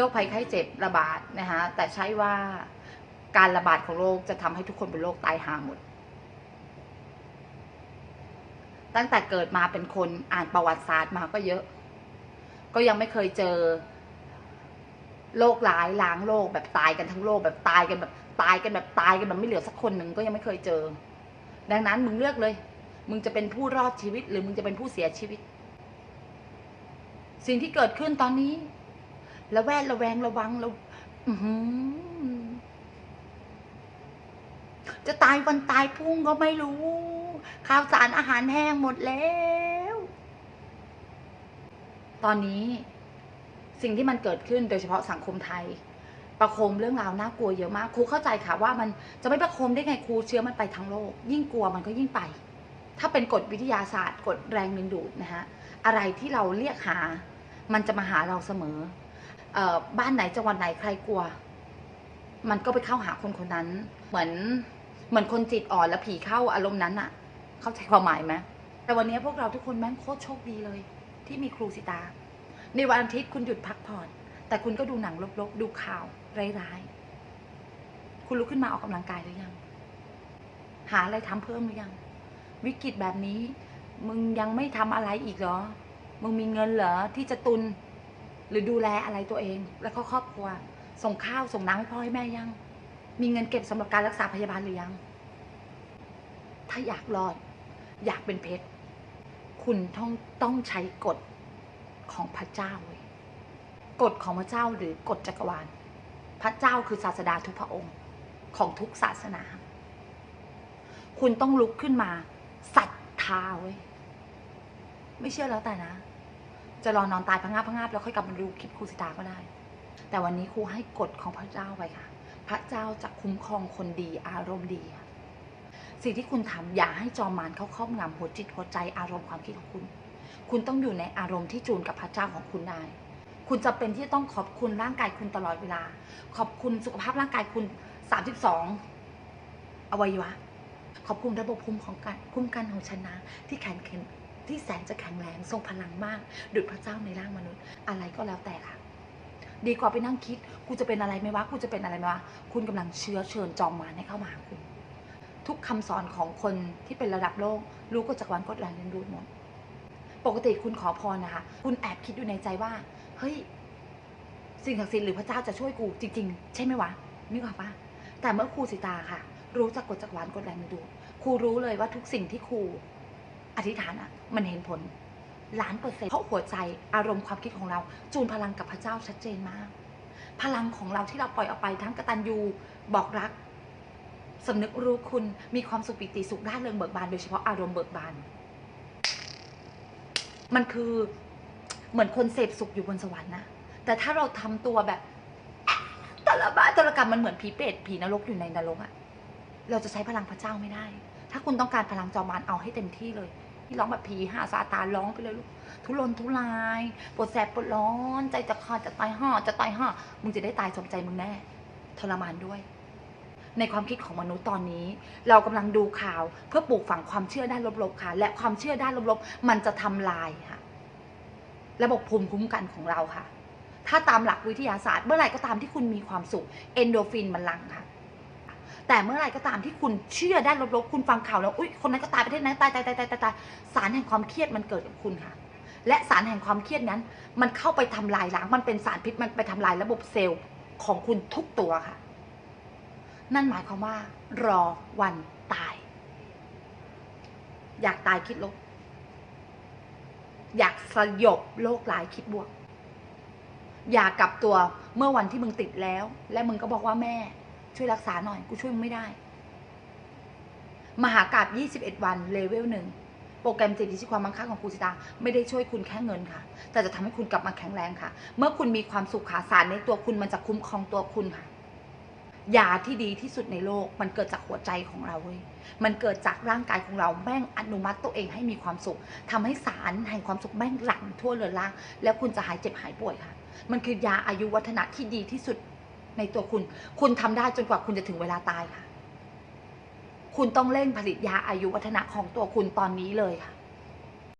โรคภัยไข้เจ็บระบาดนะคะแต่ใช่ว่าการระบาดของโรคจะทำให้ทุกคนบนโลกตายห่าหมด ตั้งแต่เกิดมาเป็นคนอ่านประวัติศาสตร์มาก็เยอะ ก็ยังไม่เคยเจอโรคร้ายล้างโลกแบบตายกันทั้งโลกแบบตายกันแบบตายกันแบบตายกันแบบไม่เหลือสักคนหนึ่งก็ยังไม่เคยเจอ ดังนั้นมึงเลือกเลย มึงจะเป็นผู้รอดชีวิต หรือมึงจะเป็นผู้เสียชีวิต สิ่งที่เกิดขึ้นตอนนี้ ระแวดระแวงระวังเราจะตายวันตายพุ่งก็ไม่รู้ ข้าวสารอาหารแห้งหมดแล้ว ตอนนี้สิ่งที่มันเกิดขึ้นโดยเฉพาะสังคมไทย ประโคมเรื่องราวน่ากลัวเยอะมากครูเข้าใจค่ะว่ามันจะไม่ประโคมได้ไงครูเชื้อมันไปทั้งโลก ยิ่งกลัวมันก็ยิ่งไป ถ้าเป็นกฎวิทยาศาสตร์กฎแรงดึงดูดนะฮะอะไรที่เราเรียกหา มันจะมาหาเราเสมอ บ้านไหนจังหวัดไหนใครกลัว มันก็ไปเข้าหาคนคนนั้น เหมือนเหมือนคนจิตอ่อนแล้วผีเข้าอารมณ์นั้นอะเข้าใจความหมายไหมแต่วันนี้พวกเราทุกคนแม่งโคตรโชคดีเลย ที่มีครูสิตา ในวันอาทิตย์คุณหยุดพักผ่อน แต่คุณก็ดูหนังลบๆดูข่าวร้ายๆคุณลุกขึ้นมาออกกำลังกายหรือยัง หาอะไรทำเพิ่มหรือยัง วิกฤตแบบนี้ มึงยังไม่ทำอะไรอีกเหรอ มึงมีเงินเหรอที่จะตุน หรือดูแลอะไรตัวเอง แล้วก็ครอบครัว ส่งข้าวส่งน้ำให้พ่อให้แม่ยัง มีเงินเก็บสำหรับการรักษาพยาบาลหรือยัง ถ้าอยากรอด อยากเป็นเพชร คุณต้องต้องใช้กฎของพระเจ้าเว้ยกฎของพระเจ้าหรือกฎจักรวาล พระเจ้าคือศาสดาทุกพระองค์ของทุกศาสนา คุณต้องลุกขึ้นมาศรัทธาเว้ย ไม่เชื่อแล้วแต่นะ จะรอนอนตายพังงาบพังงาบแล้วค่อยกลับมาดูคลิปครูสิตาก็ได้ แต่วันนี้ครูให้กฎของพระเจ้าไปค่ะ พระเจ้าจะคุ้มครองคนดีอารมณ์ดีค่ะสิ่งที่คุณทำอย่าให้จอมมารเข้าครอบงำหัวจิตหัวใจอารมณ์ความคิดของคุณ คุณต้องอยู่ในอารมณ์ที่จูนกับพระเจ้าของคุณได้ คุณจะเป็นที่ต้องขอบคุณร่างกายคุณตลอดเวลา ขอบคุณสุขภาพร่างกายคุณ 32 อวัยวะ ขอบคุณระบบภูมิของการคุ้มกันของฉันนะที่แข็งแข็ง ที่แสนจะแข็งแรงทรงพลังมากดุจพระเจ้าในร่างมนุษย์ อะไรก็แล้วแต่ค่ะ ดีกว่าไปนั่งคิด กูจะเป็นอะไรไหมวะกูจะเป็นอะไรไหมวะคุณกำลังเชื้อเชิญจอมมารให้เข้ามาคุณ ทุกคำสอนของคนที่เป็นระดับโลก รู้ก็จากวันกดแรงเรียนรู้หมดปกติคุณขอพรนะคะ คุณแอบคิดอยู่ในใจว่า เฮ้ย สิ่งศักดิ์สิทธิ์หรือพระเจ้าจะช่วยกูจริง ๆ ใช่ไหมวะนึกออกปะแต่เมื่อครูสิตาค่ะ รู้จักกฎจักรวาลกฎแรงดึงดูดครูรู้เลยว่าทุกสิ่งที่ครู อธิษฐานอะมันเห็นผลล้านเปอร์เซ็นต์เพราะหัวใจอารมณ์ความคิดของเรา จูนพลังกับพระเจ้าชัดเจนมาก พลังของเราที่เราปล่อยออกไปทั้งกตัญญูบอกรักสำนึกรู้คุณมีความสุขปิติสุขร่าเริงเบิกบานโดยเฉพาะอารมณ์เบิกบานมันคือเหมือนคนเสพสุขอยู่บนสวรรค์นะแต่ถ้าเราทำตัวแบบตะละบ้าตะละกรรมมันเหมือนผีเปรตผีนรกอยู่ในนรกอะเราจะใช้พลังพระเจ้าไม่ได้ ถ้าคุณต้องการพลังจอมารเอาให้เต็มที่เลย ที่ร้องแบบผีหาซาตานร้องไปเลยลูกทุรนทุรายปวดแสบปวดร้อน ใจจะขาดจะตายห่อจะตายห่อมึงจะได้ตายสมใจมึงแน่ทรมานด้วย ในความคิดของมนุษย์ตอนนี้ เรากำลังดูข่าวเพื่อปลูกฝังความเชื่อด้านลบๆค่ะ และความเชื่อด้านลบๆ มันจะทำลายค่ะ ระบบภูมิคุ้มกันของเราค่ะ ถ้าตามหลักวิทยาศาสตร์เมื่อไหร่ก็ตามที่คุณมีความสุข เอนโดฟินมันหลั่งค่ะ แต่เมื่อไหร่ก็ตามที่คุณเชื่อด้านลบๆ คุณฟังข่าวแล้ว อุ้ยคนนั้นก็ตายประเทศนั้นตายตายตายตายตายสารแห่งความเครียดมันเกิดกับคุณค่ะ และสารแห่งความเครียดนั้น มันเข้าไปทำลายล้าง มันเป็นสารพิษ มันไปทำลายระบบเซลล์ของคุณทุกตัวค่ะ นั่นหมายความว่า รอวันตาย อยากตายคิดลบ อยากสยบโรคร้ายคิดบวก อยากกลับตัวเมื่อวันที่มึงติดแล้ว และมึงก็บอกว่าแม่ ช่วยรักษาหน่อย กูช่วยมึงไม่ได้ มหากราบ21 วันเลเวลหนึ่งโปรแกรมเจิตวิทยความมั่งคั่งของครูสิตาไม่ได้ช่วยคุณแค่เงินค่ะ แต่จะทำให้คุณกลับมาแข็งแรงค่ะ เมื่อคุณมีความสุขขาสารในตัวคุณมันจะคุ้มครองตัวคุณค่ะยาที่ดีที่สุดในโลก มันเกิดจากหัวใจของเราเว้ยมันเกิดจากร่างกายของเราแม่งอนุมัติตัวเองให้มีความสุขทำให้สารแห่งความสุขแม่งหลั่งทั่วเรือนร่าง แล้วคุณจะหายเจ็บหายป่วยค่ะ มันคือยาอายุวัฒนะที่ดีที่สุด ในตัวคุณ คุณทำได้จนกว่าคุณจะถึงเวลาตายค่ะ คุณต้องเร่งผลิตยาอายุวัฒนะของตัวคุณตอนนี้เลยค่ะ